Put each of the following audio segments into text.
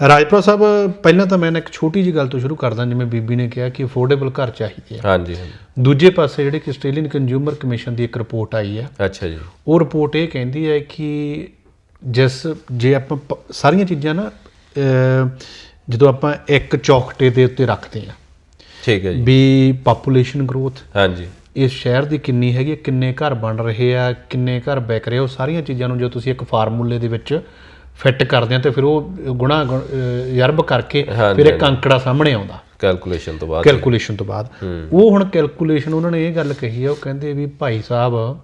ਰਾਜਪੁਰਾ ਸਾਹਿਬ ਪਹਿਲਾਂ ਤਾਂ ਮੈਂ ਇੱਕ ਛੋਟੀ ਜਿਹੀ ਗੱਲ ਤੋਂ ਸ਼ੁਰੂ ਕਰਦਾ ਜਿਵੇਂ ਬੀਬੀ ਨੇ ਕਿਹਾ ਕਿ ਅਫੋਰਡੇਬਲ ਘਰ ਚਾਹੀਦੇ ਆ। ਹਾਂਜੀ ਹਾਂਜੀ। ਦੂਜੇ ਪਾਸੇ ਜਿਹੜੇ ਕਿ ਆਸਟ੍ਰੇਲੀਅਨ ਕੰਜ਼ਿਊਮਰ ਕਮਿਸ਼ਨ ਦੀ ਇੱਕ ਰਿਪੋਰਟ ਆਈ ਹੈ ਅੱਛਾ ਜੀ। ਉਹ ਰਿਪੋਰਟ ਇਹ ਕਹਿੰਦੀ ਹੈ ਕਿ ਜਿਸ ਜੇ ਆਪਾਂ ਸਾਰੀਆਂ ਚੀਜ਼ਾਂ ਨਾ ਜਦੋਂ ਆਪਾਂ ਇੱਕ ਚੌਕਟੇ ਦੇ ਉੱਤੇ ਰੱਖਦੇ ਆ ਠੀਕ ਹੈ ਜੀ। ਵੀ ਪਾਪੂਲੇਸ਼ਨ ਗਰੋਥ ਹਾਂਜੀ। ਇਸ ਸ਼ਹਿਰ ਦੀ ਕਿੰਨੀ ਹੈਗੀ ਕਿੰਨੇ ਘਰ ਬਣ ਰਹੇ ਆ ਕਿੰਨੇ ਘਰ ਵਿਕ ਰਹੇ ਆ, ਉਹ ਸਾਰੀਆਂ ਚੀਜ਼ਾਂ ਨੂੰ ਜੋ ਤੁਸੀਂ ਇੱਕ ਫਾਰਮੂਲੇ ਦੇ ਵਿੱਚ ਫਿੱਟ ਕਰਦੇ ਆ ਤੇ ਫਿਰ ਉਹ ਗੁਣਾ ਯਰਬ ਕਰਕੇ ਫਿਰ ਇੱਕ ਅੰਕੜਾ ਸਾਹਮਣੇ ਆਉਂਦਾ। ਕੈਲਕੂਲੇਸ਼ਨ ਤੋਂ ਬਾਅਦ ਕੈਲਕੂਲੇਸ਼ਨ ਤੋਂ ਬਾਅਦ। ਉਹ ਹੁਣ ਕੈਲਕੂਲੇਸ਼ਨ ਉਹਨਾਂ ਨੇ ਇਹ ਗੱਲ ਕਹੀ ਆ ਉਹ ਕਹਿੰਦੇ ਵੀ ਭਾਈ ਸਾਹਿਬ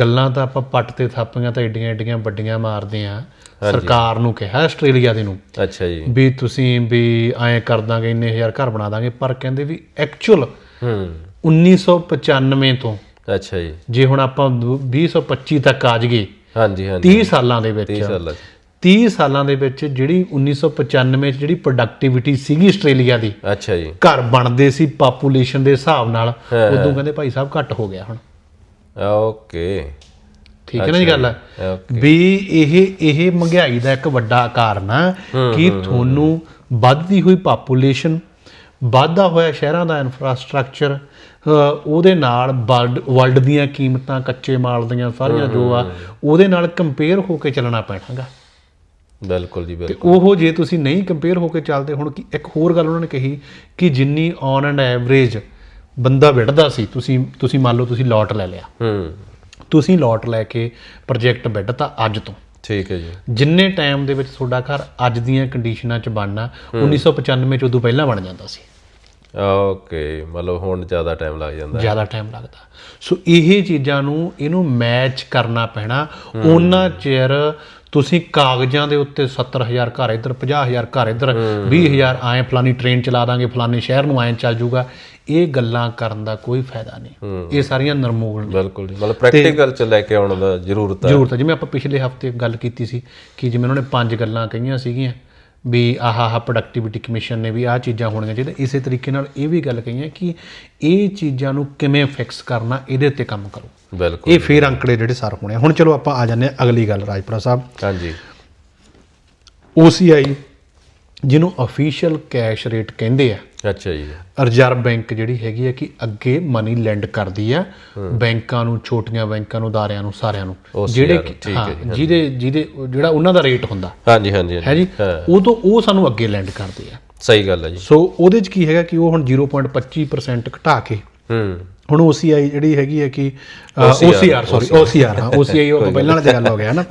ਗੱਲਾਂ ਤਾਂ ਆਪਾਂ ਪੱਟ ਤੇ ਥਾਪੀਆਂ ਤਾਂ ਏਡੀਆਂ ਏਡੀਆਂ ਵੱਡੀਆਂ ਮਾਰਦੇ ਆ। ਸਰਕਾਰ ਨੂੰ ਕਿਹਾ ਆਸਟ੍ਰੇਲੀਆ ਦੇ ਨੂੰ। ਅੱਛਾ ਜੀ। ਵੀ ਤੁਸੀਂ ਵੀ ਐਂ ਕਰ ਦਾਂਗੇ ਇੰਨੇ ਹਜ਼ਾਰ ਘਰ ਬਣਾ ਦਾਂਗੇ ਪਰ ਕਹਿੰਦੇ ਵੀ ਐਕਚੁਅਲ ਹੂੰ। 1995 ਤੋਂ ਅੱਛਾ ਜੀ। ਜੇ ਹੁਣ ਆਪਾਂ ਦੂ- 2025 ਤੱਕ ਆ ਜਾਈਏ ਹਾਂਜੀ ਹਾਂਜੀ। 30 ਸਾਲਾਂ ਦੇ ਵਿੱਚ 30 ਸਾਲਾਂ। 30 ਸਾਲਾਂ ਦੇ ਵਿੱਚ ਜਿਹੜੀ 1995 ਚ ਜਿਹੜੀ ਪ੍ਰੋਡਕਟਿਵਿਟੀ ਸੀਗੀ ਆਸਟ੍ਰੇਲੀਆ ਦੀ ਅੱਛਾ ਜੀ। ਘਰ ਬਣਦੇ ਸੀ ਪਾਪੂਲੇਸ਼ਨ ਦੇ ਹਿਸਾਬ ਨਾਲ ਉਦੋਂ ਕਹਿੰਦੇ ਭਾਈ ਸਾਹਿਬ ਘੱਟ ਹੋ ਗਿਆ ਹੁਣ। ਓਕੇ। ਠੀਕ ਹੈ ਨਾ ਜੀ ਗੱਲ? ਵੀ ਇਹ ਇਹ ਮਹਿੰਗਾਈ ਦਾ ਇੱਕ ਵੱਡਾ ਕਾਰਨ ਆ ਕਿ ਤੁਹਾਨੂੰ ਵੱਧਦੀ ਹੋਈ ਪਾਪੂਲੇਸ਼ਨ ਵਾਧਾ ਹੋਇਆ ਸ਼ਹਿਰਾਂ ਦਾ ਇਨਫਰਾਸਟ੍ਰਕਚਰ ਉਹਦੇ ਨਾਲ ਵਰਲਡ ਦੀਆਂ ਕੀਮਤਾਂ ਕੱਚੇ ਮਾਲ ਦੀਆਂ ਸਾਰੀਆਂ ਜੋ ਆ ਉਹਦੇ ਨਾਲ ਕੰਪੇਅਰ ਹੋ ਕੇ ਚੱਲਣਾ ਪੈਣਾਗਾ। ਬਿਲਕੁਲ ਜੀ ਬਿਲਕੁਲ। ਉਹ ਜੇ ਤੁਸੀਂ ਨਹੀਂ ਕੰਪੇਅਰ ਹੋ ਕੇ ਚੱਲਦੇ ਹੁਣ ਕੀ- ਇੱਕ ਹੋਰ ਗੱਲ ਉਹਨਾਂ ਨੇ ਕਹੀ ਕਿ ਜਿੰਨੀ ਔਨ ਐਂਡ ਐਵਰੇਜ ਬੰਦਾ ਵਿੜਦਾ ਸੀ ਤੁਸੀਂ ਤੁਸੀਂ ਮੰਨ ਲਓ ਤੁਸੀਂ ਲੋਟ ਲੈ ਲਿਆ। ਹੂੰ। ਤੁਸੀਂ ਲੋਟ ਲੈ ਕੇ ਪ੍ਰੋਜੈਕਟ ਵਿੱਢਤਾ ਅੱਜ ਤੋਂ। ਠੀਕ ਹੈ ਜੀ। ਜਿੰਨੇ ਟਾਈਮ ਦੇ ਵਿੱਚ ਤੁਹਾਡਾ ਘਰ ਅੱਜ ਦੀਆਂ ਕੰਡੀਸ਼ਨਾਂ 'ਚ ਬਣਨਾ 1995 ਚ ਉਦੋਂ ਪਹਿਲਾਂ ਬਣ ਜਾਂਦਾ ਸੀ। ਓਕੇ ਮਤਲਬ ਹੁਣ ਜ਼ਿਆਦਾ ਟਾਈਮ ਲੱਗ ਜਾਂਦਾ ਜ਼ਿਆਦਾ ਟਾਈਮ ਲੱਗਦਾ। ਸੋ ਇਹ ਚੀਜ਼ਾਂ ਨੂੰ ਇਹਨੂੰ ਮੈਚ ਕਰਨਾ ਪੈਣਾ ਉਹਨਾਂ ਚਿਰ ਤੁਸੀਂ ਕਾਗਜ਼ਾਂ ਦੇ ਉੱਤੇ 70000 ਘਰ ਇੱਧਰ 50000 ਘਰ ਇੱਧਰ 20000 ਐਂ ਫਲਾਨੀ ਟ੍ਰੇਨ ਚਲਾ ਦਾਂਗੇ ਫਲਾਨੇ ਸ਼ਹਿਰ ਨੂੰ ਐਂ ਚੱਲ ਜਾਊਗਾ ਇਹ ਗੱਲਾਂ ਕਰਨ ਦਾ ਕੋਈ ਫਾਇਦਾ ਨਹੀਂ। ਇਹ ਸਾਰੀਆਂ ਨਰਮੂਲ ਨੇ। ਬਿਲਕੁਲ ਜੀ। ਮਤਲਬ ਪ੍ਰੈਕਟੀਕਲ ਚ ਲੈ ਕੇ ਆਉਣ ਦਾ ਜ਼ਰੂਰਤ ਹੈ। ਜ਼ਰੂਰਤ ਹੈ। ਜਿਵੇਂ ਆਪਾਂ ਪਿਛਲੇ ਹਫ਼ਤੇ ਗੱਲ ਕੀਤੀ ਸੀ ਕਿ ਜਿਵੇਂ ਉਹਨਾਂ ਨੇ ਪੰਜ ਗੱਲਾਂ ਕਹੀਆਂ ਸੀਗੀਆਂ ਵੀ ਆਹ ਆਹ ਪ੍ਰੋਡਕਟਿਵਿਟੀ ਕਮਿਸ਼ਨ ਨੇ ਵੀ ਆਹ ਚੀਜ਼ਾਂ ਹੋਣੀਆਂ ਚਾਹੀਦੀਆਂ। ਇਸੇ ਤਰੀਕੇ ਨਾਲ ਇਹ ਵੀ ਗੱਲ ਕਹੀਆਂ ਕਿ ਇਹ ਚੀਜ਼ਾਂ ਨੂੰ ਕਿਵੇਂ ਫਿਕਸ ਕਰਨਾ ਇਹਦੇ ਉੱਤੇ ਕੰਮ ਕਰੋ। ਬਿਲਕੁਲ। ਇਹ ਫੇਰ ਅੰਕੜੇ ਜਿਹੜੇ ਸਰ ਹੋਣੇ ਆ। ਹੁਣ ਚਲੋ ਆਪਾਂ ਆ ਜਾਂਦੇ ਹਾਂ ਅਗਲੀ ਗੱਲ ਰਾਜਪੁਰਾ ਸਾਹਿਬ। ਹਾਂਜੀ। OCI ਜਿਹਨੂੰ ਅਫੀਸ਼ੀਅਲ ਕੈਸ਼ ਰੇਟ ਕਹਿੰਦੇ ਆ ਅੱਛਾ ਜੀ। ਰਿਜ਼ਰਵ ਬੈਂਕ ਜਿਹੜੀ ਹੈਗੀ ਹੈ ਕਿ ਅੱਗੇ ਮਨੀ ਲੈਂਡ ਕਰਦੀ ਆ ਬੈਂਕਾਂ ਨੂੰ ਛੋਟੀਆਂ ਬੈਂਕਾਂ ਨੂੰ ਅਦਾਰਿਆਂ ਨੂੰ ਸਾਰਿਆਂ ਨੂੰ। ਜਿਹੜੇ ਹਾਂ ਹੈ ਜਿਹਦੇ ਜਿਹਦੇ ਜਿਹੜਾ ਉਹਨਾਂ ਦਾ ਰੇਟ ਹੁੰਦਾ। ਹਾਂਜੀ ਹਾਂਜੀ ਹੈ ਜੀ? ਉਹ ਤੋਂ ਉਹ ਸਾਨੂੰ ਅੱਗੇ ਲੈਂਡ ਕਰਦੇ ਆ। ਸਹੀ ਗੱਲ ਹੈ ਜੀ। ਸੋ ਉਹਦੇ ਚ ਕੀ ਹੈਗਾ ਕਿ ਉਹ ਹੁਣ 0.25% ਘਟਾ ਕੇ ਹੂੰ। ਹੁਣ OCI ਜਿਹੜੀ ਹੈਗੀ ਹੈ ਕਿ OCR ਸੌਰੀ OCR ਹਾਂ OCI ਉਹ ਪਹਿਲਾਂ ਵਾਲਾ ਗੱਲ ਹੋ ਗਿਆ ਨਾ।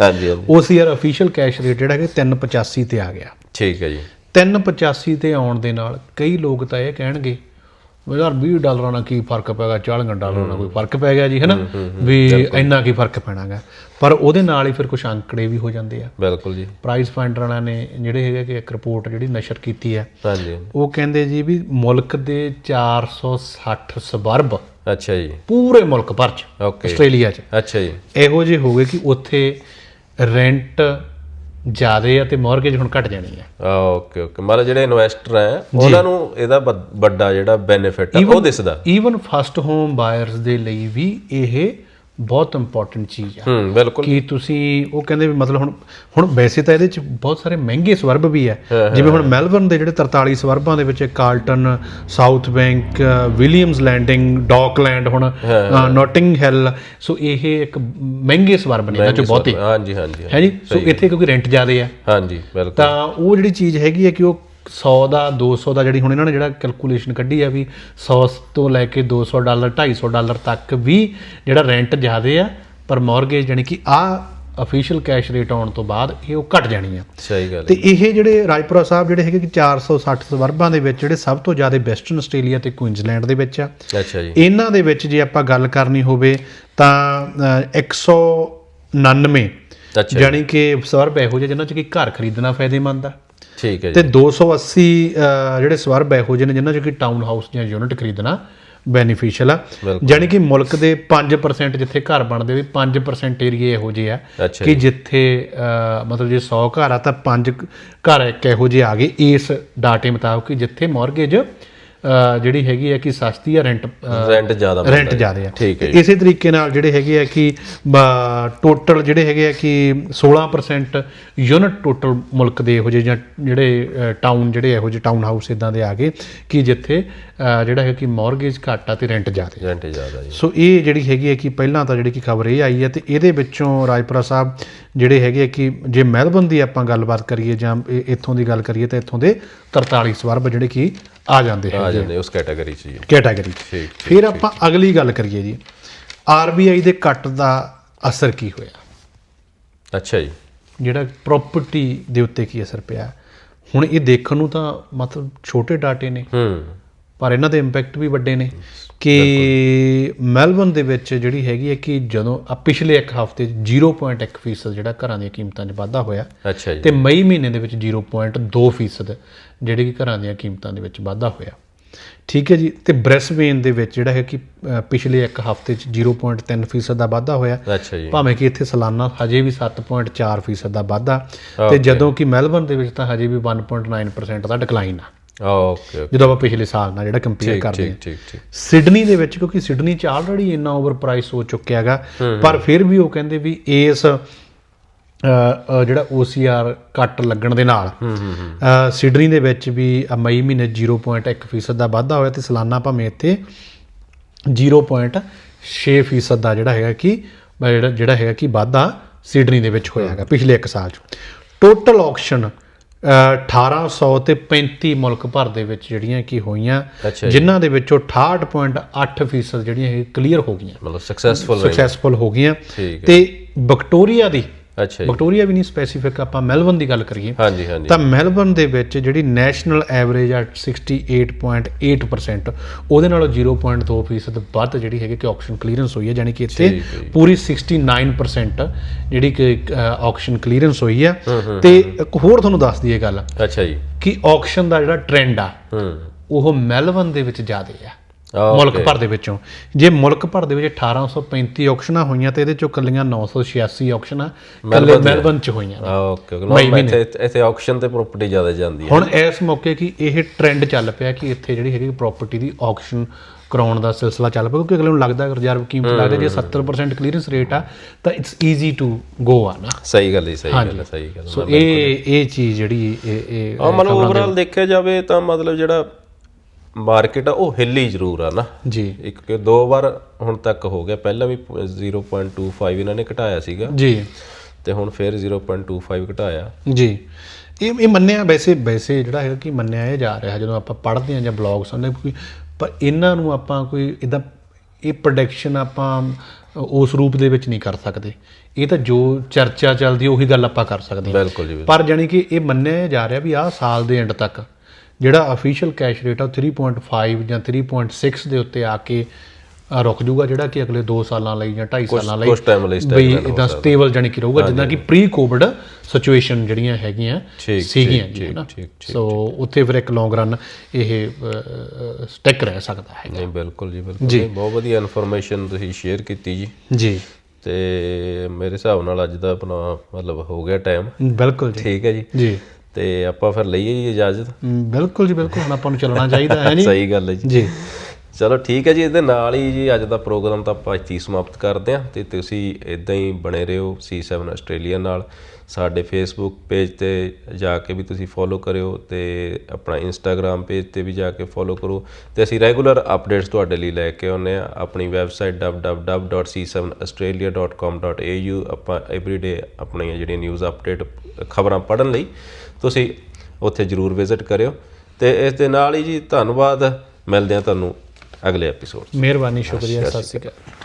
OCR ਅਫੀਸ਼ੀਅਲ ਕੈਸ਼ ਰੇਟ ਜਿਹੜਾ ਕਿ 385 ਤੇ ਆ ਗਿਆ। ਠੀਕ ਹੈ ਜੀ। 385 ਤੇ ਆਉਣ ਦੇ ਨਾਲ ਕਈ ਲੋਕ ਤਾਂ ਇਹ ਕਹਿਣਗੇ ਵੀ ਯਾਰ 20 ਡਾਲਰਾਂ ਨਾਲ ਕੀ ਫ਼ਰਕ ਪੈਗਾ 40 ਡਾਲਰਾਂ ਨਾਲ ਕੋਈ ਫ਼ਰਕ ਪੈ ਗਿਆ ਜੀ ਹੈਨਾ? ਵੀ ਇੰਨਾ ਕੀ ਫ਼ਰਕ ਪੈਣਾਗਾ। ਪਰ ਉਹਦੇ ਨਾਲ ਹੀ ਫਿਰ ਕੁਝ ਅੰਕੜੇ ਵੀ ਹੋ ਜਾਂਦੇ ਆ। ਬਿਲਕੁਲ ਜੀ। ਪ੍ਰਾਈਸ ਫਾਈਂਡਰ ਵਾਲਿਆਂ ਨੇ ਜਿਹੜੇ ਹੈਗੇ ਕਿ ਇੱਕ ਰਿਪੋਰਟ ਜਿਹੜੀ ਨਸ਼ਰ ਕੀਤੀ ਹੈ ਹਾਂਜੀ। ਉਹ ਕਹਿੰਦੇ ਜੀ ਵੀ ਮੁਲਕ ਦੇ 460 ਸਬਰਬ ਅੱਛਾ ਜੀ। ਪੂਰੇ ਮੁਲਕ ਭਰ ਚ ਆਸਟ੍ਰੇਲੀਆ ਚ। ਅੱਛਾ ਜੀ। ਇਹੋ ਜਿਹੇ ਹੋ ਗਏ ਕਿ ਉੱਥੇ ਰੈਂਟ ਜ਼ਿਆਦੇ ਆ ਤੇ ਮਾਰਗੇਜ ਹੁਣ ਘਟ ਜਾਣੀ ਹੈ ਓਕੇ ਓਕੇ। ਮਤਲਬ ਜਿਹੜੇ ਇਨਵੈਸਟਰ ਹੈ ਉਹਨਾਂ ਨੂੰ ਇਹਦਾ ਵੱਡ- ਵੱਡਾ ਜਿਹੜਾ ਬੈਨੀਫਿਟ ਹੈ ਉਹ ਦਿਸਦਾ। ਈਵਨ ਫਸਟ ਹੋਮ ਬਾਇਰਸ ਦੇ ਲਈ ਵੀ ਇਹ ਬਹੁਤ ਇੰਪੋਰਟੈਂਟ ਚੀਜ਼ ਆ। ਹੂੰ ਬਿਲਕੁਲ। ਕਿ ਤੁਸੀਂ ਉਹ ਕਹਿੰਦੇ ਵੀ ਮਤਲਬ ਹੁਣ ਹੁਣ ਵੈਸੇ ਤਾਂ ਇਹਦੇ ਚ ਬਹੁਤ ਸਾਰੇ ਮਹਿੰਗੇ ਸਵਰਬ ਵੀ ਹੈ ਜਿਵੇਂ ਹੁਣ ਮੈਲਬਰਨ ਦੇ ਜਿਹੜੇ 43 ਸਵਰਬਾਂ ਦੇ ਵਿੱਚ Carlton South Bank Williams Landing Dockland ਹੁਣ ਨੋਟਿੰਗ ਹਿੱਲ ਸੋ ਇਹ ਇੱਕ ਮਹਿੰਗੇ ਸਵਰਬ ਨੇ ਇਹਨਾਂ ਚ ਬਹੁਤੇ ਹਾਂਜੀ ਹਾਂਜੀ ਹੈ ਜੀ? ਸੋ ਇੱਥੇ ਕਿਉਂਕਿ ਰੈਂਟ ਜ਼ਿਆਦੇ ਆ। ਹਾਂਜੀ ਬਿਲਕੁਲ। ਤਾਂ ਉਹ ਜਿਹੜੀ ਚੀਜ਼ ਹੈਗੀ ਹੈ ਕਿ ਉਹ 100 ਦਾ 200 ਦਾ ਜਿਹੜੀ ਹੁਣ ਇਹਨਾਂ ਨੇ ਜਿਹੜਾ ਕੈਲਕੂਲੇਸ਼ਨ ਕੱਢੀ ਆ ਵੀ 100 ਤੋਂ ਲੈ ਕੇ 200 ਡਾਲਰ 250 ਡਾਲਰ ਤੱਕ ਵੀ ਜਿਹੜਾ ਰੈਂਟ ਜ਼ਿਆਦੇ ਆ ਪਰ ਮਾਰਗੇਜ ਜਾਨੀ ਕਿ ਆ ਅਫੀਸ਼ੀਅਲ ਕੈਸ਼ ਰੇਟ ਆਉਣ ਤੋਂ ਬਾਅਦ ਇਹ ਉਹ ਘਟ ਜਾਣੀ ਆ। ਸਹੀ ਗੱਲ ਤੇ ਇਹ ਜਿਹੜੇ ਰਾਜਪੁਰਾ ਸਾਹਿਬ ਜਿਹੜੇ ਹੈਗੇ ਕਿ 460 ਸਵਰਬਾਂ ਦੇ ਵਿੱਚ ਜਿਹੜੇ ਸਭ ਤੋਂ ਜ਼ਿਆਦਾ ਵੈਸਟਰਨ ਆਸਟ੍ਰੇਲੀਆ ਤੇ ਕੁਇਨਜ਼ਲੈਂਡ ਦੇ ਵਿੱਚ ਆ। ਅੱਛਾ ਜੀ। ਇਹਨਾਂ ਦੇ ਵਿੱਚ ਜੇ ਆਪਾਂ ਗੱਲ ਕਰਨੀ ਹੋਵੇ ਤਾਂ ਅ, 199 ਅੱਛਾ ਜਾਨੀ ਕਿ ਸਵਰਬ ਇਹੋ ਜਿਹੇ ਜਿਨ੍ਹਾਂ ਚ ਕਿ ਘਰ ਖਰੀਦਣਾ ਫਾਇਦੇਮੰਦ ਆ। ਠੀਕ ਹੈ ਤੇ ਜੀ। 280 ਅਹ, ਜਿਹੜੇ ਸਵਰਬ ਇਹੋ ਜਿਹੇ ਨੇ ਜਿਨ੍ਹਾਂ ਚ ਕਿ ਟਾਊਨ ਹਾਊਸ ਜਾਂ ਯੂਨਿਟ ਖਰੀਦਣਾ ਬੈਨੀਫੀਸ਼ੀਅਲ ਆ। ਜਾਣੀ ਕਿ ਮੁਲਕ ਦੇ 5% ਜਿੱਥੇ ਘਰ ਬਣਦੇ ਵੀ 5% ਏਰੀਆ ਇਹੋ ਜਿਹੇ ਆ ਕਿ ਜਿੱਥੇ ਮਤਲਬ ਜੇ 100 ਘਰ ਆ ਤਾਂ 5 ਘਰ ਇੱਕ ਇਹੋ ਜਿਹੇ ਆ ਗਏ ਇਸ ਡਾਟੇ ਮੁਤਾਬਕ ਜਿੱਥੇ ਮਾਰਗੇਜ ਜਿਹੜੀ ਹੈਗੀ ਹੈ ਕਿ ਸਸਤੀ ਆ ਰੈਂਟ ਰੈਂਟ ਜ਼ਿਆਦਾ ਰੈਂਟ। ਜ਼ਿਆਦਾ ਆ ਠੀਕ ਹੈ ਇਸੇ ਤਰੀਕੇ ਨਾਲ ਜਿਹੜੇ ਹੈਗੇ ਆ ਕਿ ਟੋਟਲ ਜਿਹੜੇ ਹੈਗੇ ਆ ਕਿ 16% ਯੂਨਿਟ ਟੋਟਲ ਮੁਲਕ ਦੇ ਇਹੋ ਜਿਹੇ ਜਾਂ ਜਿਹੜੇ ਟਾਊਨ ਜਿਹੜੇ ਇਹੋ ਜਿਹੇ ਟਾਊਨ ਹਾਊਸ ਇਦਾਂ ਦੇ ਆ ਗਏ ਕਿ ਜਿੱਥੇ ਜਿਹੜਾ ਹੈ ਕਿ ਮਾਰਗੇਜ ਘੱਟ ਆ ਤੇ ਰੈਂਟ ਜ਼ਿਆਦਾ ਰੈਂਟ ਜ਼ਿਆਦਾ ਜੀ। ਸੋ ਇਹ ਜਿਹੜੀ ਹੈਗੀ ਹੈ ਕਿ ਪਹਿਲਾਂ ਤਾਂ ਜਿਹੜੀ ਕਿ ਖਬਰ ਇਹ ਆਈ ਹੈ ਤੇ ਇਹਦੇ ਵਿੱਚੋਂ ਰਾਜਪੁਰਾ ਸਾਹਿਬ ਜਿਹੜੇ ਹੈਗੇ ਆ ਕਿ ਜੇ ਮੈਲਬਨ ਦੀ ਆਪਾਂ ਗੱਲਬਾਤ ਕਰੀਏ ਜਾਂ ਇੱਥੋਂ ਦੀ ਗੱਲ ਕਰੀਏ ਤਾਂ ਇੱਥੋਂ ਦੇ 43 ਸਵਰਬ ਜਿਹੜੇ ਕਿ ਆ ਜਾਂਦੇ ਆ ਜਾਂਦੇ ਉਸ ਕੈਟਾਗਰੀ 'ਚ ਜੀ। ਕੈਟਾਗਰੀ ਠੀਕ ਫਿਰ ਆਪਾਂ ਅਗਲੀ ਗੱਲ ਕਰੀਏ ਜੀ। ਆਰਬੀਆਈ ਦੇ ਕੱਟ ਦਾ ਅਸਰ ਕੀ ਹੋਇਆ? ਅੱਛਾ ਜੀ। ਜਿਹੜਾ ਪ੍ਰਾਪਰਟੀ ਦੇ ਉੱਤੇ ਕੀ ਅਸਰ ਪਿਆ? ਹੁਣ ਇਹ ਦੇਖਣ ਨੂੰ ਤਾਂ ਮਤਲਬ ਛੋਟੇ ਡਾਟੇ ਨੇ। ਹੂੰ। ਪਰ ਇਹਨਾਂ ਦੇ ਇੰਪੈਕਟ ਵੀ ਵੱਡੇ ਨੇ ਕਿ ਮੈਲਬਨ ਦੇ ਵਿੱਚ ਜਿਹੜੀ ਹੈਗੀ ਹੈ ਕਿ ਜਦੋਂ ਆ ਪਿਛਲੇ ਇੱਕ ਹਫ਼ਤੇ 'ਚ 0.1% ਫੀਸਦ ਜਿਹੜਾ ਘਰਾਂ ਦੀਆਂ ਕੀਮਤਾਂ 'ਚ ਵਾਧਾ ਹੋਇਆ ਅੱਛਾ ਜੀ। ਤੇ ਮਈ ਮਹੀਨੇ ਦੇ ਵਿੱਚ 0.2% ਫੀਸਦ ਜਿਹੜੇ ਕਿ ਘਰਾਂ ਦੀਆਂ ਕੀਮਤਾਂ ਦੇ ਵਿੱਚ ਵਾਧਾ ਹੋਇਆ। ਠੀਕ ਹੈ ਜੀ ਤੇ ਬ੍ਰੈਸਬੇਨ ਦੇ ਵਿੱਚ ਜਿਹੜਾ ਹੈ ਕਿ ਪਿਛਲੇ ਇੱਕ ਹਫ਼ਤੇ 'ਚ 0.3% ਫੀਸਦ ਦਾ ਵਾਧਾ ਹੋਇਆ। ਭਾਵੇਂ ਕਿ ਇੱਥੇ ਸਾਲਾਨਾ ਹਜੇ ਵੀ 7.4% ਫੀਸਦ ਦਾ ਵਾਧਾ ਤੇ ਜਦੋਂ ਕਿ ਮੈਲਬਨ ਦੇ ਵਿੱਚ ਤਾਂ ਹਜੇ ਵੀ 1.9% ਦਾ ਡਿਕਲਾਈਨ ਆ। ਓਕੇ ਓਕੇ ਜਦੋਂ ਆਪਾਂ ਪਿਛਲੇ ਸਾਲ ਨਾਲ ਜਿਹੜਾ ਕੰਪੇਅਰ ਕਰਦੇ ਹਾਂ। ਠੀਕ ਠੀਕ। ਸਿਡਨੀ ਦੇ ਵਿੱਚ ਕਿਉਂਕਿ ਸਿਡਨੀ ਚ ਆਲਰੇਡੀ ਇੰਨਾ ਓਵਰ ਪ੍ਰਾਈਸ ਹੋ ਚੁੱਕਿਆ ਹੈਗਾ ਪਰ ਫਿਰ ਵੀ ਉਹ ਕਹਿੰਦੇ ਵੀ ਇਸ ਜਿਹੜਾ OCR ਕੱਟ ਲੱਗਣ ਦੇ ਨਾਲ ਸਿਡਨੀ ਦੇ ਵਿੱਚ ਵੀ ਮਈ ਮਹੀਨੇ 0.1% ਫੀਸਦ ਦਾ ਵਾਧਾ ਹੋਇਆ ਤੇ ਸਾਲਾਨਾ ਭਾਵੇਂ ਇੱਥੇ 0.6% ਫੀਸਦ ਦਾ ਜਿਹੜਾ ਹੈਗਾ ਕਿ ਜਿਹੜਾ ਜਿਹੜਾ ਹੈਗਾ ਕਿ ਵਾਧਾ ਸਿਡਨੀ ਦੇ ਵਿੱਚ ਹੋਇਆ ਹੈਗਾ ਪਿਛਲੇ ਇੱਕ ਸਾਲ ਚ। ਟੋਟਲ ਆਕਸ਼ਨ 1800 ਤੇ 35 ਮੁਲਕ ਭਰ ਦੇ ਵਿੱਚ ਜਿਹੜੀਆਂ ਕਿ ਹੋਈਆਂ ਜਿਨ੍ਹਾਂ ਦੇ ਵਿੱਚੋਂ 68.8% ਫੀਸਦ ਜਿਹੜੀਆਂ ਇਹ ਕਲੀਅਰ ਹੋ ਗਈਆਂ। ਮਤਲਬ ਸਕਸੈਸਫੁਲ ਸਕਸੈਸਫੁਲ ਹੋ ਗਈਆਂ। ਤੇ ਵਿਕਟੋਰੀਆ ਦੀ ਅੱਛਾ ਜੀ। ਵਿਕਟੋਰੀਆ ਵੀ ਨਹੀਂ ਸਪੈਸੀਫਿਕ ਆਪਾਂ ਮੈਲਬਨ ਦੀ ਗੱਲ ਕਰੀਏ ਹਾਂਜੀ ਹਾਂਜੀ। ਤਾਂ ਮੈਲਬਨ ਦੇ ਵਿੱਚ ਜਿਹੜੀ ਨੈਸ਼ਨਲ ਐਵਰੇਜ ਆ 68.8% ਉਹਦੇ ਨਾਲੋਂ 0.2% ਫੀਸਦ ਵੱਧ ਜਿਹੜੀ ਹੈਗੀ ਕਿ ਆਕਸ਼ਨ ਕਲੀਅਰੈਂਸ ਹੋਈ ਹੈ ਯਾਨੀ ਕਿ ਇੱਥੇ ਹੈ। ਪੂਰੀ 69% ਜਿਹੜੀ ਕਿ ਆਕਸ਼ਨ ਕਲੀਅਰੈਂਸ ਹੋਈ ਆ ਤੇ ਇੱਕ ਹੋਰ ਤੁਹਾਨੂੰ ਦੱਸ ਦਈਏ ਗੱਲ ਅੱਛਾ ਜੀ। ਕਿ ਆਕਸ਼ਨ ਦਾ ਜਿਹੜਾ ਟ੍ਰੈਂਡ ਆ ਹੂੰ। ਉਹ ਮੈਲਬਨ ਦੇ ਵਿੱਚ ਜ਼ਿਆਦੇ ਆ। ਮੁਲਕ ਭਰ ਦੇ ਵਿੱਚੋਂ। ਜੇ ਮੁਲਕ ਭਰ ਦੇ ਵਿੱਚ 1835 ਆਕਸ਼ਨਾਂ ਹੋਈਆਂ ਤੇ ਇਹਦੇ ਚੋਂ ਕੱਲੀਆਂ 986 ਆਕਸ਼ਨਾਂ ਕੱਲੇ ਮੈਲਬਨ ਚ ਹੋਈਆਂ। ਓਕੇ ਓਕੇ ਮੈਂ ਇੱਥੇ ਇੱਥੇ ਆਕਸ਼ਨ ਤੇ ਪ੍ਰਾਪਰਟੀ ਜ਼ਿਆਦਾ ਜਾਂਦੀ ਹੈ। ਹੁਣ ਇਸ ਮੌਕੇ ਕੀ ਇਹ ਟ੍ਰੈਂਡ ਚੱਲ ਪਿਆ ਕਿ ਇੱਥੇ ਜਿਹੜੀ ਹੈਗੀ ਪ੍ਰਾਪਰਟੀ ਦੀ ਆਕਸ਼ਨ ਕਰਾਉਣ ਦਾ ਸਿਲਸਿਲਾ ਚੱਲ ਪਿਆ ਕਿਉਂਕਿ ਅਗਲੇ ਨੂੰ ਲੱਗਦਾ ਰਿਜ਼ਰਵ ਕੀਮਤ ਲੱਗਦਾ ਜੇ 70% ਕਲੀਅਰੈਂਸ ਰੇਟ ਆ ਤਾਂ ਇਟਸ ਈਜ਼ੀ ਟੂ ਗੋ ਆ। ਨਾ ਸਹੀ ਗੱਲ ਹੈ ਸਹੀ ਗੱਲ ਹੈ ਸਹੀ ਗੱਲ ਸੋ ਇਹ ਇਹ ਚੀਜ਼ ਜਿਹੜੀ ਇਹ ਇਹ ਮਤਲਬ ਓਵਰਆਲ ਦੇਖਿਆ ਜਾਵੇ ਤਾਂ ਮਤਲਬ ਜਿਹੜਾ ਮਾਰਕੀਟ ਆ ਉਹ ਹਿੱਲੀ ਜ਼ਰੂਰ ਆ ਨਾ। ਜੀ। ਇੱਕ ਕਿ ਦੋ ਵਾਰ ਹੁਣ ਤੱਕ ਹੋ ਗਿਆ। ਪਹਿਲਾਂ ਵੀ 0.25 ਇਹਨਾਂ ਨੇ ਘਟਾਇਆ ਸੀਗਾ। ਜੀ। ਤੇ ਹੁਣ ਫਿਰ 0.25 ਘਟਾਇਆ। ਜੀ। ਇਹ ਇਹ ਮੰਨਿਆ ਵੈਸੇ ਵੈਸੇ ਜਿਹੜਾ ਹੈਗਾ ਕਿ ਮੰਨਿਆ ਇਹ ਜਾ ਰਿਹਾ ਜਦੋਂ ਆਪਾਂ ਪੜ੍ਹਦੇ ਹਾਂ ਜਾਂ ਬਲੌਗ ਸੁਣਦੇ ਕੋਈ ਪਰ ਇਹਨਾਂ ਨੂੰ ਆਪਾਂ ਕੋਈ ਇਦਾਂ ਇਹ ਪ੍ਰੋਡਕਸ਼ਨ ਆਪਾਂ ਉਸ ਰੂਪ ਦੇ ਵਿੱਚ ਨਹੀਂ ਕਰ ਸਕਦੇ। ਇਹ ਤਾਂ ਜੋ ਚਰਚਾ ਚੱਲਦੀ ਉਹੀ ਗੱਲ ਆਪਾਂ ਕਰ ਸਕਦੇ ਹਾਂ। ਬਿਲਕੁਲ ਜੀ ਬਿਲਕੁਲ। ਪਰ ਜਾਨੀ ਕਿ ਇਹ ਮੰਨਿਆ ਜਾ ਰਿਹਾ ਵੀ ਆਹ ਸਾਲ ਦੇ ਐਂਡ ਤੱਕ ਜਿਹੜਾ ਅਫੀਸ਼ੀਅਲ ਕੈਸ਼ ਰੇਟ ਆ ਉਹ 3.5 ਜਾਂ 3.6 ਦੇ ਉੱਤੇ ਆ ਕੇ ਰੁਕ ਜਾਊਗਾ ਜਿਹੜਾ ਕਿ ਅਗਲੇ 2 ਸਾਲਾਂ ਲਈ ਜਾਂ 2.5 ਸਾਲਾਂ ਲਈ ਬਈ ਇਦਾਂ ਸਟੇਬਲ ਜਾਨੀ ਕਿ ਰਹੂਗਾ ਜਿੱਦਾਂ ਕਿ ਪ੍ਰੀ ਕੋਵਿਡ ਸਿਚੁਏਸ਼ਨ ਜਿਹੜੀਆਂ ਹੈਗੀਆਂ ਸੀਗੀਆਂ ਜੀ ਠੀਕ, ਸੋ ਉੱਥੇ ਫਿਰ ਇੱਕ ਲੌਂਗ ਰਨ ਇਹ ਸਟੈਕ ਰਹਿ ਸਕਦਾ ਹੈ ਨਹੀਂ ਬਿਲਕੁਲ ਜੀ ਬਿਲਕੁਲ। ਬਹੁਤ ਵਧੀਆ ਇਨਫੋਰਮੇਸ਼ਨ ਤੁਸੀਂ ਸ਼ੇਅਰ ਕੀਤੀ ਜੀ। ਜੀ। ਤੇ ਮੇਰੇ ਹਿਸਾਬ ਨਾਲ ਅੱਜ ਦਾ ਆਪਣਾ ਮਤਲਬ ਹੋ ਗਿਆ ਟਾਈਮ ਬਿਲਕੁਲ ਜੀ। ਠੀਕ ਹੈ ਜੀ। ਜੀ। ਤੇ ਆਪਾਂ ਫਿਰ ਲਈਏ ਜੀ ਇਜਾਜ਼ਤ? ਬਿਲਕੁਲ ਜੀ ਬਿਲਕੁਲ। ਹੁਣ ਆਪਾਂ ਨੂੰ ਚੱਲਣਾ ਚਾਹੀਦਾ ਹੈ ਜੀ ਸਹੀ ਗੱਲ ਹੈ ਜੀ। ਜੀ। ਚਲੋ ਠੀਕ ਹੈ ਜੀ ਇਹਦੇ ਨਾਲ ਹੀ ਜੀ ਅੱਜ ਦਾ ਪ੍ਰੋਗਰਾਮ ਤਾਂ ਆਪਾਂ ਇੱਥੇ ਸਮਾਪਤ ਕਰਦੇ ਹਾਂ। ਤੇ ਤੁਸੀਂ ਇਦਾਂ ਹੀ ਬਣੇ ਰਹੋ C7 ਆਸਟ੍ਰੇਲੀਆ ਨਾਲ। ਸਾਡੇ ਫੇਸਬੁੱਕ ਪੇਜ ਤੇ ਜਾ ਕੇ ਵੀ ਤੁਸੀਂ ਫੋਲੋ ਕਰਿਓ ਤੇ ਆਪਣਾ ਇੰਸਟਾਗ੍ਰam ਪੇਜ ਤੇ ਵੀ ਜਾ ਕੇ ਫੋਲੋ ਕਰੋ। ਤੇ ਅਸੀਂ ਰੈਗੂਲਰ ਅਪਡੇਟਸ ਤੁਹਾਡੇ ਲਈ ਲੈ ਕੇ ਆਉਂਦੇ ਆ ਆਪਣੀ ਵੈਬਸਾਈਟ www.c7australia.com.au ਆਪਾਂ ਐਵਰੀਡੇ ਆਪਣੀਆਂ ਜਿਹੜੀਆਂ ਨਿਊਜ਼ ਅਪਡੇਟ ਖਬਰਾਂ ਪੜ੍ਹਨ ਲਈ ਤੁਸੀਂ ਉੱਥੇ ਜਰੂਰ ਵਿਜ਼ਿਟ ਕਰਿਓ ਤੇ ਇਸ ਦੇ ਨਾਲ ਹੀ ਜੀ ਧੰਨਵਾਦ ਮਿਲਦੇ ਆ ਤੁਹਾਨੂੰ ਅਗਲੇ ਐਪੀਸੋਡ ਮਿਹਰਬਾਨੀ ਸ਼ੁਕਰੀਆ ਸਤਿ ਸ਼੍ਰੀ ਅਕਾਲ।